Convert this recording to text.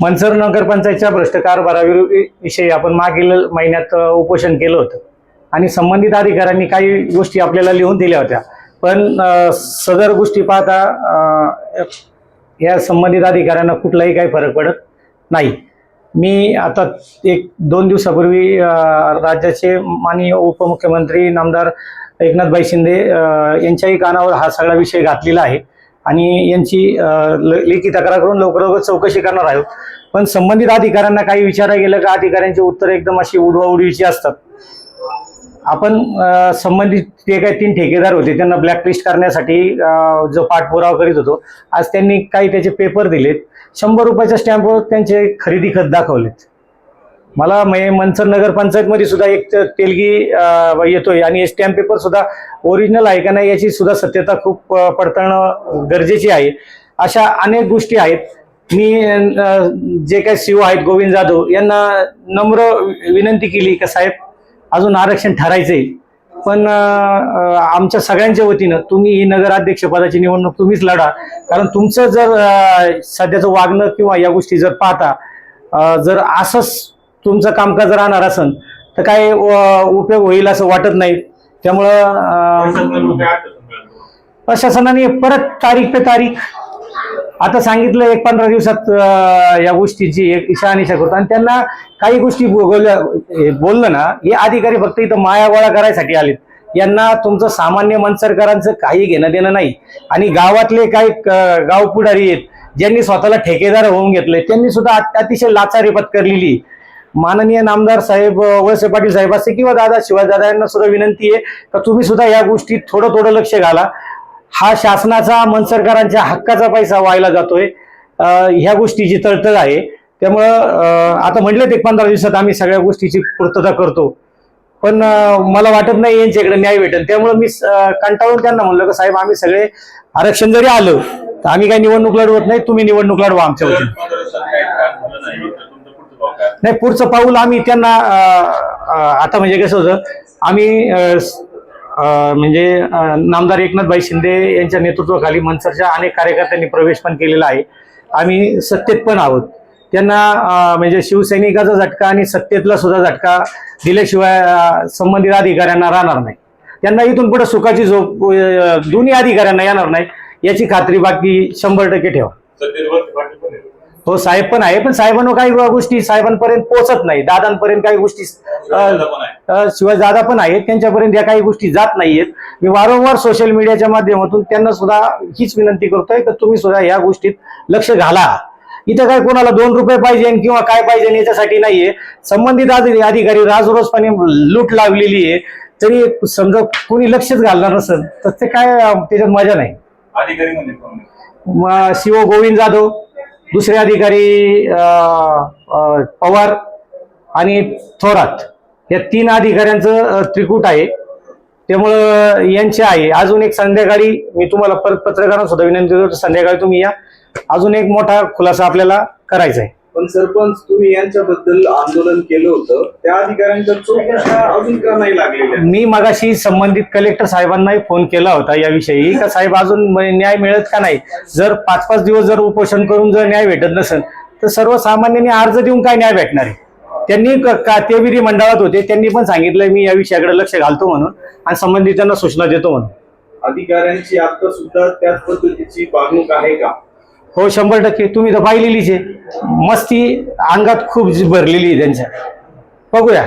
मनसर नगरपंचायतच्या भ्रष्ट कारभाराविषयी आपण मागील महिन्यात उपोषण केलं होतं. आणि संबंधित अधिकाऱ्यांनी काही गोष्टी आपल्याला लिहून दिल्या होत्या. पण सदर गोष्टी पाहता या संबंधित अधिकाऱ्यांना कुठलाही काही फरक पडत नाही. मी आता एक दोन दिवसापूर्वी राज्याचे माननीय उपमुख्यमंत्री नामदार एकनाथभाई शिंदे यांच्याही कानावर हा सगळा विषय घातलेला आहे. आणि यांची ल- लेखी तक्रार करून लवकर लवकर चौकशी करणार आहोत. पण संबंधित अधिकाऱ्यांना काही विचारा गेलं का अधिकाऱ्यांची उत्तरं एकदम अशी उडवाउडवीची असतात. आपण संबंधित जे काही तीन ठेकेदार होते त्यांना ब्लॅकलिस्ट करण्यासाठी जो पाठपुरावा करीत होतो आज त्यांनी काही त्याचे पेपर दिलेत. शंभर रुपयाच्या स्टॅम्पवर त्यांचे खरेदी खत दाखवलेत. मला म्हणजे मनसर नगर पंचायतमध्ये सुद्धा एक तेलगी येतोय आणि स्टॅम्प पेपर सुद्धा ओरिजिनल आहे का नाही याची सुद्धा सत्यता खूप पडताळणं गरजेची आहे. अशा अनेक गोष्टी आहेत. मी जे काही सीओ आहेत गोविंद जाधव यांना नम्र विनंती केली का साहेब? अजून आरक्षण ठरायचंय. पण आमच्या सगळ्यांच्या वतीनं तुम्ही ही नगराध्यक्षपदाची निवडणूक तुम्हीच लढा. कारण तुमचं जर सध्याचं वागणं किंवा या गोष्टी जर पाहता जर असंच तुमचं कामकाज राहणार असेल तर काय अ, उपयोग होईल असं वाटत नाही. त्यामुळं प्रशासनाने परत तारीख पे तारीख आता सांगितलं एक पंधरा दिवसात या गोष्टीची एक शहानिशा करतो. आणि त्यांना काही गोष्टी बोलल्या हे बोललं ना हे अधिकारी फक्त इथं माया गोळा करायसाठी आलेत. यांना तुमचं सामान्य मनसरकरांचं काही घेणं देणं नाही. आणि गावातले काही क- गाव पुढारी आहेत ज्यांनी स्वतःला ठेकेदार होऊन घेतले त्यांनी सुद्धा अतिशय लाचारी पत्करलेली माननीय नामदार साहेब वळसे पाटील साहेब असे किंवा दादा शिवाजी दादा यांना सुद्धा विनंती आहे का तुम्ही सुद्धा या गोष्टीत थोडं थोडं लक्ष घाला. हा शासनाचा मनसरकारांच्या हक्काचा पैसा व्हायला जातोय. ह्या गोष्टीची तळतळ आहे. त्यामुळं आता म्हटलं एक पंधरा दिवसात आम्ही सगळ्या गोष्टीची पूर्तता करतो. पण मला वाटत नाही यांच्याकडे न्याय भेटेल. त्यामुळे मी कंटाळून त्यांना म्हणलं का साहेब आम्ही सगळे आरक्षण जरी आलं तर आम्ही काही निवडणूक लढवत नाही. तुम्ही निवडणूक लढवा आमच्या वतीने. नाही पुढचं पाऊल आम्ही त्यांना आता म्हणजे कसं होतं आम्ही म्हणजे नामदार एकनाथभाई शिंदे यांच्या नेतृत्वाखाली मनसरच्या अनेक कार्यकर्त्यांनी प्रवेश पण केलेला आहे. आम्ही सत्तेत पण आहोत. त्यांना म्हणजे शिवसैनिकाचा झटका आणि सत्तेतला सुद्धा झटका दिल्याशिवाय संबंधित अधिकाऱ्यांना राहणार नाही. त्यांना इथून पुढे सुखाची झोप दोन्ही अधिकाऱ्यांना येणार नाही याची खात्री बाकी शंभर टक्के ठेवा. हो साहेब पण आहे पण साहेबांना काही गोष्टी साहेबांपर्यंत पोहोचत नाही. दादांपर्यंत काही गोष्टी शिवाय दादा पण आहेत. त्यांच्यापर्यंत या काही गोष्टी जात नाहीयेत. मी वारंवार सोशल मीडियाच्या माध्यमातून त्यांना सुद्धा हीच विनंती करतोय की तुम्ही सुद्धा या गोष्टीत लक्ष घाला. इथं काय कोणाला दोन रुपये पाहिजे किंवा काय पाहिजे याच्यासाठी नाहीये. संबंधित अधि- अधिकारी राजरोजपणे लूट लावलेली आहे. तरी समजा कोणी लक्षच घालणार नसेल तर ते काय त्याच्यात मजा नाही. अधिकारी म्हणजे शिव गोविंद जाधव. दुसरे अधिकारी पवार आणि थोरात या तीन अधिकाऱ्यांचं त्रिकूट आहे. त्यामुळं यांचे आहे. अजून एक संध्याकाळी मी तुम्हाला परत पत्रकारांना सुद्धा विनंती करतो संध्याकाळी तुम्ही या. अजून एक मोठा खुलासा आपल्याला करायचा आहे. पण सरपंच तुम्ही यांच्याबद्दल आंदोलन केलं होतं. त्या अधिकाऱ्यांच्या चौकशा अजून का नाही लागलेल्या? मी मगाशी संबंधित कलेक्टर साहेबांनाही फोन केला होता याविषयी. का साहेब अजून न्याय मिळत का नाही? जर पाच पाच दिवस जर उपोषण करून जर न्याय भेटत नसेल तर सर्वसामान्यांनी अर्ज देऊन काय न्याय भेटणार आहे? त्यांनी क- का ते विधी मंडळात होते. त्यांनी पण सांगितलं मी या विषयाकडे लक्ष घालतो म्हणून आणि संबंधितांना सूचना देतो म्हणून. अधिकाऱ्यांची आता सुद्धा त्याच पद्धतीची वागणूक आहे का? हो शंभर टक्के. तुम्ही तर पाहिलेलीच आहे. मस्ती अंगात खूप जी भरलेली आहे त्यांच्या. बघूया.